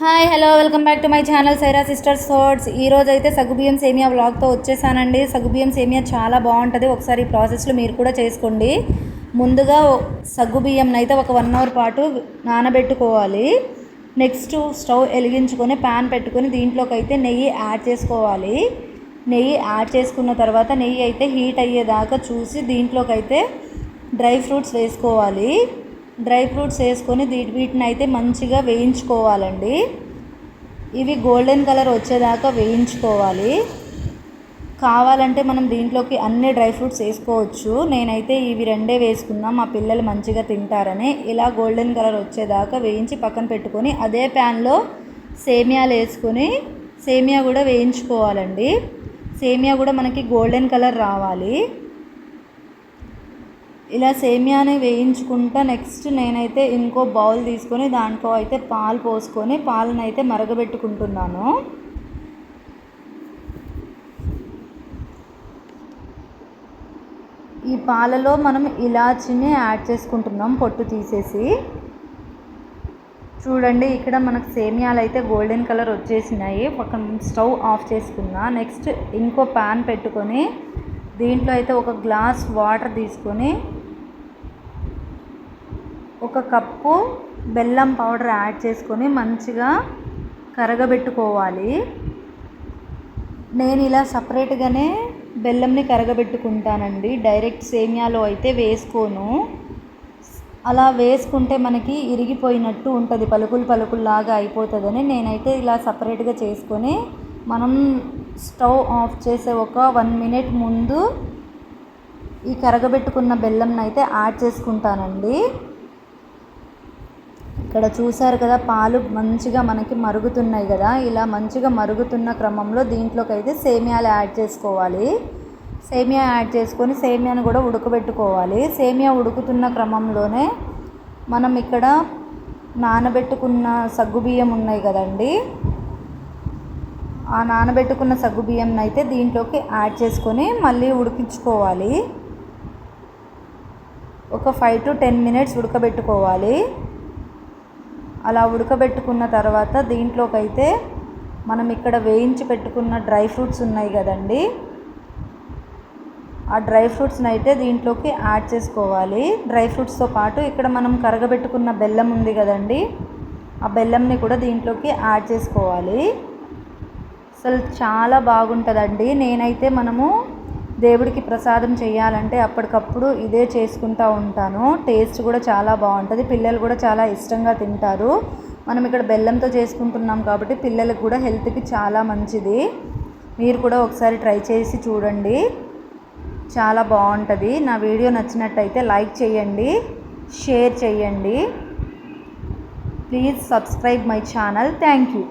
Hi hello welcome back to my channel Saira sisters thoughts. ఈరోజు అయితే సగ్గుబియ్యం సేమియా వ్లాగ్తో వచ్చేసానండి. సగ్గుబియ్యం సేమియా చాలా బాగుంటుంది. ఒకసారి ఈ ప్రాసెస్లో మీరు కూడా చేసుకోండి. ముందుగా సగ్గుబియ్యం అయితే ఒక వన్ అవర్ పాటు నానబెట్టుకోవాలి. నెక్స్ట్ స్టవ్ వెలిగించుకొని ప్యాన్ పెట్టుకొని దీంట్లోకి అయితే నెయ్యి యాడ్ చేసుకోవాలి. నెయ్యి యాడ్ చేసుకున్న తర్వాత నెయ్యి అయితే హీట్ అయ్యేదాకా చూసి దీంట్లోకి అయితే డ్రై ఫ్రూట్స్ వేసుకోవాలి. డ్రై ఫ్రూట్స్ వేసుకొని వీటిని అయితే మంచిగా వేయించుకోవాలండి. ఇవి గోల్డెన్ కలర్ వచ్చేదాకా వేయించుకోవాలి. కావాలంటే మనం దీంట్లోకి అన్ని డ్రై ఫ్రూట్స్ వేసుకోవచ్చు. నేనైతే ఇవి రెండే వేసుకున్నా మా పిల్లలు మంచిగా తింటారని. ఇలా గోల్డెన్ కలర్ వచ్చేదాకా వేయించి పక్కన పెట్టుకొని అదే ప్యాన్లో సేమియాలు వేసుకొని సేమియా కూడా వేయించుకోవాలండి. సేమియా కూడా మనకి గోల్డెన్ కలర్ రావాలి. ఇలా సేమియాని వేయించుకుంటా. నెక్స్ట్ నేనైతే ఇంకో బౌల్ తీసుకొని దాంట్లో అయితే పాలు పోసుకొని పాలను అయితే మరగబెట్టుకుంటున్నాను. ఈ పాలలో మనం ఇలాచిని యాడ్ చేసుకుంటున్నాం పొట్టు తీసేసి. చూడండి ఇక్కడ మనకు సేమియాలు అయితే గోల్డెన్ కలర్ వచ్చేసినాయి. పక్కన స్టవ్ ఆఫ్ చేసుకున్నా. నెక్స్ట్ ఇంకో ప్యాన్ పెట్టుకొని దీంట్లో అయితే ఒక గ్లాస్ వాటర్ తీసుకొని ఒక కప్పు బెల్లం పౌడర్ యాడ్ చేసుకొని మంచిగా కరగబెట్టుకోవాలి. నేను ఇలా సపరేట్గానే బెల్లంని కరగబెట్టుకుంటానండి. డైరెక్ట్ సేమియాలో అయితే వేసుకోను. అలా వేసుకుంటే మనకి ఇరిగిపోయినట్టు ఉంటుంది. పలుకులు పలుకుల్లాగా అయిపోతుందని నేనైతే ఇలా సపరేట్గా చేసుకొని మనం స్టవ్ ఆఫ్ చేసే ఒక వన్ మినిట్ ముందు ఈ కరగబెట్టుకున్న బెల్లంని అయితే యాడ్ చేసుకుంటానండి. ఇక్కడ చూసారు కదా పాలు మంచిగా మనకి మరుగుతున్నాయి కదా. ఇలా మంచిగా మరుగుతున్న క్రమంలో దీంట్లోకి అయితే సేమియాలు యాడ్ చేసుకోవాలి. సేమియా యాడ్ చేసుకొని సేమియాను కూడా ఉడకబెట్టుకోవాలి. సేమియా ఉడుకుతున్న క్రమంలోనే మనం ఇక్కడ నానబెట్టుకున్న సగ్గుబియ్యం ఉన్నాయి కదండి. ఆ నానబెట్టుకున్న సగ్గుబియ్యం అయితే దీంట్లోకి యాడ్ చేసుకొని మళ్ళీ ఉడికించుకోవాలి. ఒక ఫైవ్ టు టెన్ మినిట్స్ ఉడకబెట్టుకోవాలి. అలా ఉడకబెట్టుకున్న తర్వాత దీంట్లోకైతే మనం ఇక్కడ వేయించి పెట్టుకున్న డ్రై ఫ్రూట్స్ ఉన్నాయి కదండి. ఆ డ్రై ఫ్రూట్స్ని అయితే దీంట్లోకి యాడ్ చేసుకోవాలి. డ్రై ఫ్రూట్స్తో పాటు ఇక్కడ మనం కరగబెట్టుకున్న బెల్లం ఉంది కదండి. ఆ బెల్లంని కూడా దీంట్లోకి యాడ్ చేసుకోవాలి. అసలు చాలా బాగుంటుందండి. నేనైతే మనము దేవుడికి ప్రసాదం చేయాలంటే అప్పటికప్పుడు ఇదే చేసుకుంటూ ఉంటాను. టేస్ట్ కూడా చాలా బాగుంటుంది. పిల్లలు కూడా చాలా ఇష్టంగా తింటారు. మనం ఇక్కడ బెల్లంతో చేసుకుంటున్నాం కాబట్టి పిల్లలకు కూడా హెల్త్కి చాలా మంచిది. మీరు కూడా ఒకసారి ట్రై చేసి చూడండి. చాలా బాగుంటుంది. నా వీడియో నచ్చినట్టయితే లైక్ చేయండి షేర్ చేయండి. Please subscribe my channel. Thank you.